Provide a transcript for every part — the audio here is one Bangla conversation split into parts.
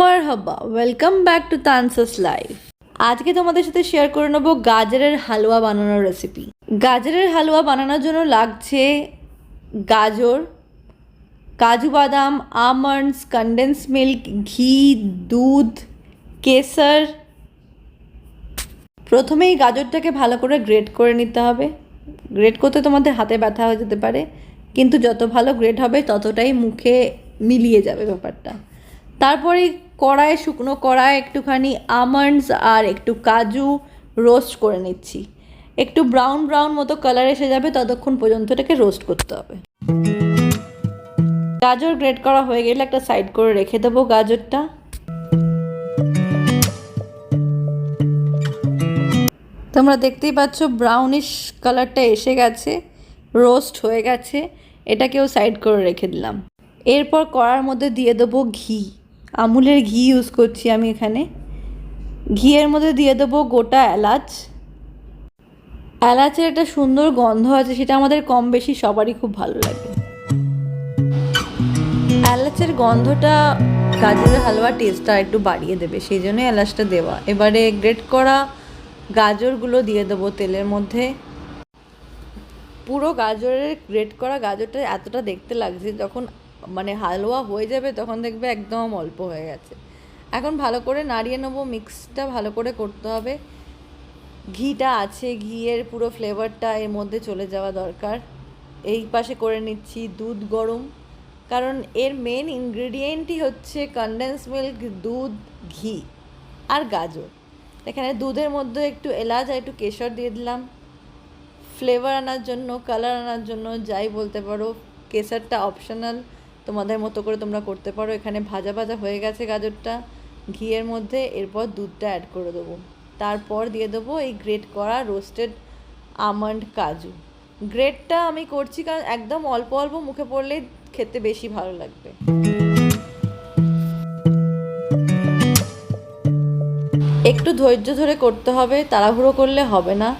মারহাবা welcome back to Tansas life আজকে তোমাদের সাথে শেয়ার করে নেব গাজরের হালুয়া বানানোর রেসিপি গাজরের হালুয়া বানানোর জন্য লাগছে গাজর, কাজু বাদাম আমন্ডস কনডেন্স মিল্ক ঘি, দুধ কেসর প্রথমেই গাজরটাকে ভালো করে গ্রেট করে নিতে হবে। গ্রেট করতে তোমাদের হাতে ব্যথা হয়ে যেতে পারে, কিন্তু যত ভালো গ্রেট হবে ততটাই মুখে মিলিয়ে যাবে ব্যাপারটা। তারপরে কড়ায় শুকনো কড়ায় একটুখানি আমন্ডস আর একটু কাজু রোস্ট করে নিচ্ছি। একটু ব্রাউন ব্রাউন মতো কালার এসে যাবে, ততক্ষণ পর্যন্ত এটাকে রোস্ট করতে হবে। গাজর গ্রেট করা হয়ে গেলে একটা সাইড করে রেখে দেবো গাজরটা। তোমরা দেখতেই পাচ্ছ ব্রাউনিশ কালারটা এসে গেছে রোস্ট হয়ে গেছে। এটাকেও সাইড করে রেখে দিলাম। এরপর কড়ার মধ্যে দিয়ে দেবো ঘি। আমুলের ঘি ইউজ করছি আমি এখানে। ঘিয়ের মধ্যে দিয়ে দেবো গোটা এলাচ। এলাচের একটা সুন্দর গন্ধ আছে, সেটা আমাদের কম বেশি সবারই খুব ভালো লাগে। এলাচের গন্ধটা গাজরের হালুয়া টেস্টটা একটু বাড়িয়ে দেবে, সেই জন্য এলাচটা দেওয়া। এবারে গ্রেট করা গাজরগুলো দিয়ে দেবো তেলের মধ্যে। পুরো গাজরের গ্রেট করা গাজরটা এতটা দেখতে লাগছে, যখন মানে হালুয়া হয়ে যাবে তখন দেখবে একদম অল্প হয়ে গেছে। এখন ভালো করে নাড়িয়ে নেব, মিক্সটা ভালো করে করতে হবে। ঘিটা আছে, ঘিয়ের পুরো ফ্লেভারটা এর মধ্যে চলে যাওয়া দরকার। এই পাশে করে নিচ্ছি দুধ গরম। কারণ এর মেন ইনগ্রেডিয়েন্টই হচ্ছে কনডেন্স মিল্ক দুধ, ঘি আর গাজর। এখানে দুধের মধ্যে একটু এলাচ আর একটু কেশর দিয়ে দিলাম। ফ্লেভার আনার জন্য কালার আনার জন্য যাই বলতে পারো, কেশরটা অপশনাল তোমাদের মতো করে তোমরা করতে পারো। এখানে ভাজা ভাজা হয়ে গেছে গাজরটা। ঘিয়ের মধ্যে এরপর দুধটা অ্যাড করে দেবো। তারপর দিয়ে দেবো এই গ্রেট করা রোস্টেড আমন্ড কাজু। গ্রেটটা আমি করছি কারণ একদম অল্প অল্প মুখে পড়লেই খেতে বেশি ভালো লাগবে। একটু ধৈর্য ধরে করতে হবে, তাড়াহুড়ো করলে হবে না।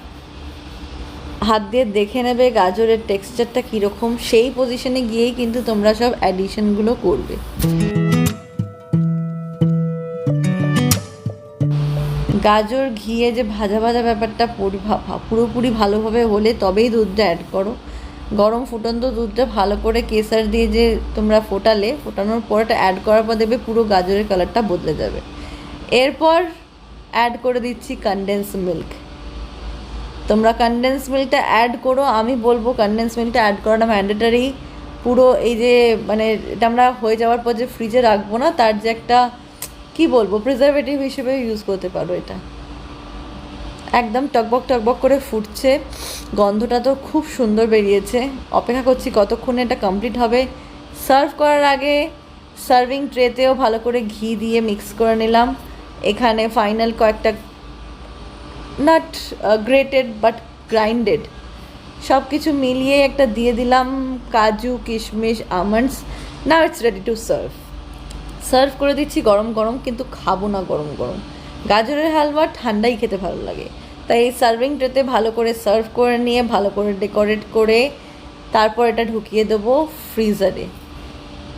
হাত দিয়ে দেখে নেবে গাজরের টেক্সচারটা কীরকম, সেই পজিশনে গিয়েই কিন্তু তোমরা সব অ্যাডিশনগুলো করবে। গাজর, ঘিয়ে যে ভাজা ভাজা ব্যাপারটা পুরোপুরি ভালোভাবে হলে তবেই দুধটা অ্যাড করো। গরম ফুটন্ত দুধটা ভালো করে কেসার দিয়ে যে তোমরা ফোটালে, ফোটানোর পর এটা অ্যাড করার পর দেখবে পুরো গাজরের কালারটা বদলে যাবে। এরপর অ্যাড করে দিচ্ছি কনডেন্স মিল্ক তোমরা কনডেন্স মিল্কটা অ্যাড করো, আমি বলব কনডেন্স মিল্কটা অ্যাড করাটা ম্যান্ডেটারি পুরো এই যে মানে এটা আমরা হয়ে যাওয়ার পর যে ফ্রিজে রাখব না, তার যে একটা, কি বলব প্রিজারভেটিভ হিসেবে ইউজ করতে পারো এটা। একদম টকবক টকবক করে ফুটছে। গন্ধটা তো খুব সুন্দর বেরিয়েছে। অপেক্ষা করছি কতক্ষণে এটা কমপ্লিট হবে। সার্ভ করার আগে সার্ভিং ট্রেতেও ভালো করে ঘি দিয়ে মিক্স করে নিলাম। এখানে ফাইনাল কয়েকটা নট গ্রেটেড বাট গ্রাইন্ডেড সব কিছু মিলিয়ে একটা দিয়ে দিলাম কাজু, কিশমিশ almonds now it's ready to serve serve করে দিচ্ছি গরম গরম, কিন্তু খাব না গরম গরম। গাজরের হালুয়া ঠান্ডাই খেতে ভালো লাগে। তাই এই সার্ভিং ট্রেতে ভালো করে সার্ভ করে নিয়ে, ভালো করে ডেকোরেট করে তারপর এটা ঢুকিয়ে দেবো ফ্রিজারে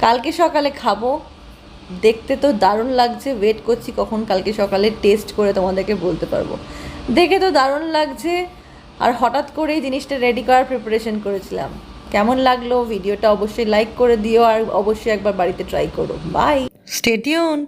কালকে সকালে খাব। দেখতে তো দারুণ লাগছে। ওয়েট করছি কখন কালকে সকালে টেস্ট করে তোমাদেরকে বলতে পারব। দেখে তো দারুণ লাগছে। আর হঠাৎ করেই জিনিসটা রেডি করার প্রিপারেশন করেছিলাম। কেমন লাগল? ভিডিওটা অবশ্যই লাইক করে দিও আর অবশ্যই একবার বাড়িতে ট্রাই করো। বাই স্টেটিউন্ড